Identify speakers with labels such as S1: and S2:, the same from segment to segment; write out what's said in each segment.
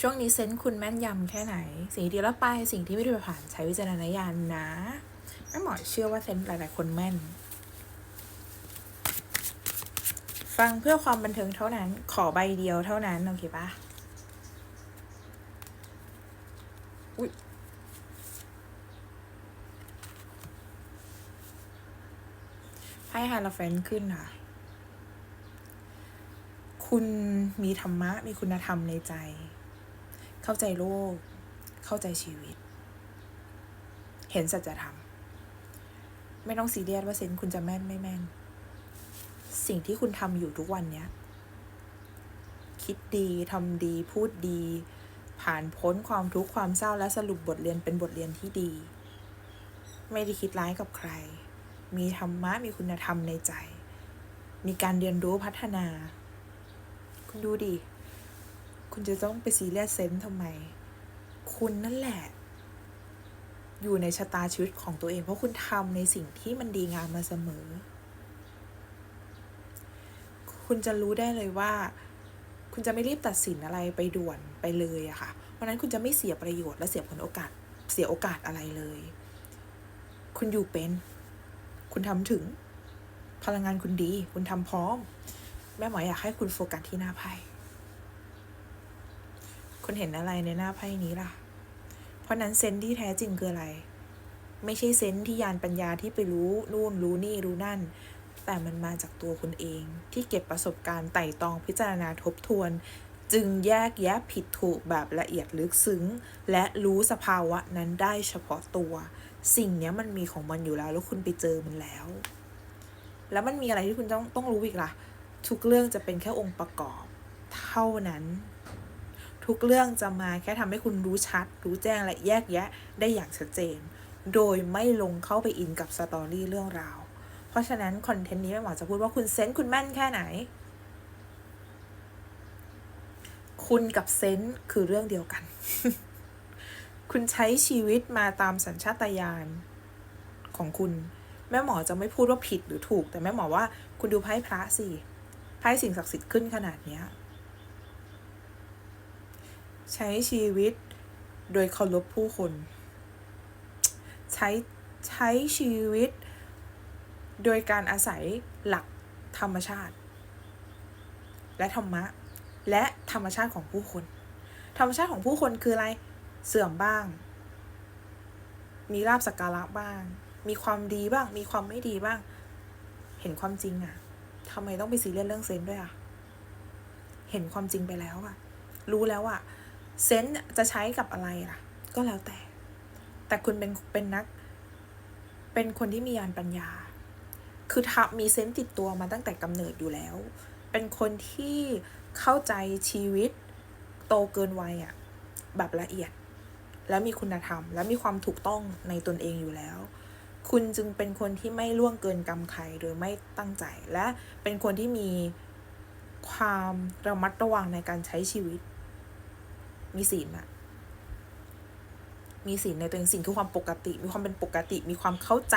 S1: ช่วงนี้เซนส์คุณแม่นยำแค่ไหน สิ่งที่รับไปสิ่งที่ไม่ได้ผ่านใช้วิจารณญาณนะแม่หมอเชื่อว่าเซนส์หลายๆคนแม่น ฟังเพื่อความบันเทิงเท่านั้น ขอใบเดียวเท่านั้น โอเคปะอุ๊ยไพ่ฮาราเฟนขึ้นค่ะ คุณมีธรรมะ มีคุณธรรมในใจ เข้าใจโลก เข้าใจชีวิต เห็นสัจธรรม ไม่ต้องซีเรียสว่าเซนคุณจะแม่นไม่แม่น สิ่งที่คุณทำอยู่ทุกวันเนี้ย คิดดีทำดี พูดดี ผ่านพ้นความทุกข์ความเศร้าและสรุปบทเรียนเป็นบทเรียนที่ดี ไม่ได้คิดร้ายกับใคร มีธรรมะมีคุณธรรมในใจ มีการเรียนรู้พัฒนา คุณดูดิ คุณจะต้องไปซีเรียสเซนส์ทำไม คุณนั่นแหละ อยู่ในชะตาชีวิตของตัวเอง เพราะคุณทำในสิ่งที่มันดีงามมาเสมอ คุณจะรู้ได้เลยว่า คุณจะไม่รีบตัดสินอะไรไปด่วนไปเลยอะค่ะ เพราะนั้นคุณจะไม่เสียประโยชน์และเสียผลโอกาสเสียโอกาสอะไรเลย คุณอยู่เป็น คุณทำถึง พลังงานคุณดี คุณทำพร้อม แม่หมออยากให้คุณโฟกัสที่หน้าไพ่ คุณเห็นอะไรในหน้าไพ่นี้ล่ะ เพราะนั้นเซนที่แท้จริงคืออะไร ไม่ใช่เซนที่ยานปัญญาที่ไปรู้นู่นรู้นี่รู้นั่น แต่มันมาจากตัวคุณเอง ที่เก็บประสบการณ์ไต่ตองพิจารณาทบทวน จึงแยกแยะผิดถูกแบบละเอียดลึกซึ้ง และรู้สภาวะนั้นได้เฉพาะตัว สิ่งนี้มันมีของมันอยู่แล้ว แล้วคุณไปเจอมันแล้ว แล้วมันมีอะไรที่คุณต้องต้องรู้อีกล่ะ ทุกเรื่องจะเป็นแค่องค์ประกอบ เท่านั้น ทุกเรื่องจะมาแค่ทำให้คุณรู้ชัด รู้แจ้งและแยกแยะได้อย่างชัดเจน โดยไม่ลงเข้าไปอินกับสตอรี่เรื่องราว เพราะฉะนั้นคอนเทนต์นี้แม่หมอจะพูดว่าคุณเซนส์คุณแม่นแค่ไหน คุณกับเซนส์คือเรื่องเดียวกัน คุณใช้ชีวิตมาตามสัญชาตญาณของคุณ แม่หมอจะไม่พูดว่าผิดหรือถูก แต่แม่หมอว่าคุณดูไพ่พระสิไพ่สิ่งศักดิ์สิทธิ์ขึ้นขนาดเนี้ย ใช้ชีวิตโดยเคารพผู้คน ใช้ใช้ชีวิต โดยการอาศัยหลักธรรมชาติ และธรรมะ และธรรมชาติของผู้คน ธรรมชาติของผู้คนคืออะไรเสื่อมบ้าง มีลาบสักการะบ้าง มีความดีบ้าง มีความไม่ดีบ้าง เห็นความจริงอะทำไมต้องไปซีเรียสเรื่องเซนด้วยอะเห็นความจริงไปแล้วอะรู้แล้วอะ เซนส์จะใช้กับอะไรล่ะ ก็แล้วแต่ แต่คุณเป็นเป็นนัก เป็นคนที่มียานปัญญา คือทับมีเซนส์ติดตัวมาตั้งแต่กำเนิดอยู่แล้ว เป็นคนที่เข้าใจชีวิตโตเกินวัยอะแบบละเอียด และมีคุณธรรม และมีความถูกต้องในตนเองอยู่แล้ว คุณจึงเป็นคนที่ไม่ล่วงเกินกรรมใครโดยไม่ตั้งใจ และเป็นคนที่มีความระมัดระวังในการใช้ชีวิต มีศีลอะมีศีลในตัวเองศีลคือความปกติ มีความเป็นปกติ มีความเข้าใจ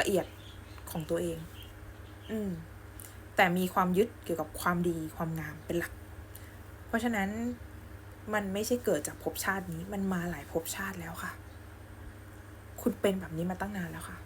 S1: ละเอียดของตัวเอง อืม แต่มีความยึดเกี่ยวกับความดีความงามเป็นหลัก เพราะฉะนั้นมันไม่ใช่เกิดจากภพชาตินี้ มันมาหลายภพชาติแล้วค่ะ คุณเป็นแบบนี้มาตั้งนานแล้วค่ะ